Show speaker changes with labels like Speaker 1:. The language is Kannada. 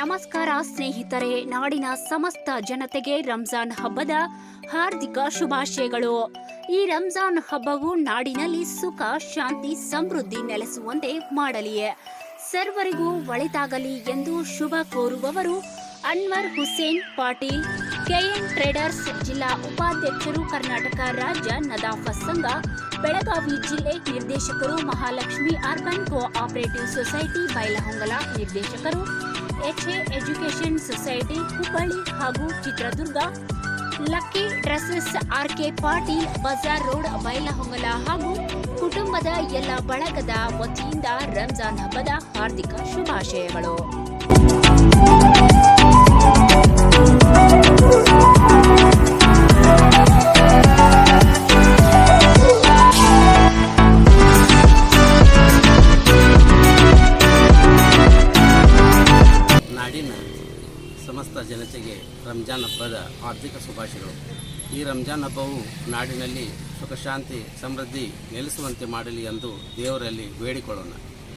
Speaker 1: ನಮಸ್ಕಾರ, ಸ್ನೇಹಿತರೆ. ನಾಡಿನ ಸಮಸ್ತ ಜನತೆಗೆ ರಂಜಾನ್ ಹಬ್ಬದ ಹಾರ್ದಿಕ ಶುಭಾಶಯಗಳು. ಈ ರಂಜಾನ್ ಹಬ್ಬವು ನಾಡಿನಲ್ಲಿ ಸುಖ, ಶಾಂತಿ, ಸಮೃದ್ಧಿ ನೆಲೆಸುವಂತೆ ಮಾಡಲಿ ಸರ್ವರಿಗೂ ಒಳಿತಾಗಲಿ ಎಂದು ಶುಭ ಕೋರುವವರು ಅನ್ವರ್ ಹುಸೇನ್ ಪಾಟೀಲ್. ಕೆಎನ್ ಟ್ರೇಡರ್ಸ್ ಜಿಲ್ಲಾ ಉಪಾಧ್ಯಕ್ಷರು ಕರ್ನಾಟಕ ರಾಜ್ಯ ನದಾಫ ಸಂಘ, ಬೆಳಗಾವಿ ಜಿಲ್ಲೆ ನಿರ್ದೇಶಕರು Mahalakshmi urban cooperative society Bailhongal ನಿರ್ದೇಶಕರು, ಎಚ್ಎ ಎಜುಕೇಷನ್ ಸೊಸೈಟಿ ಹುಬ್ಬಳ್ಳಿ ಹಾಗೂ Chitradurga, lucky dresses RK Patil bazaar road Bailhongal ಹಾಗೂ ಕುಟುಂಬದ ಎಲ್ಲ ಬಳಗದ ವತಿಯಿಂದ ರಂಜಾನ್ ಹಬ್ಬದ ಹಾರ್ದಿಕ ಶುಭಾಶಯಗಳು.
Speaker 2: ಸಮಸ್ತ ಜನತೆಗೆ ರಂಜಾನ್ ಹಬ್ಬದ ಆರ್ಥಿಕ ಶುಭಾಶಯಗಳು. ಈ ರಂಜಾನ್ ಹಬ್ಬವು ನಾಡಿನಲ್ಲಿ ಸುಖಶಾಂತಿ, ಸಮೃದ್ಧಿ ನೆಲೆಸುವಂತೆ ಮಾಡಲಿ ಎಂದು ದೇವರಲ್ಲಿ ಬೇಡಿಕೊಳ್ಳೋಣ.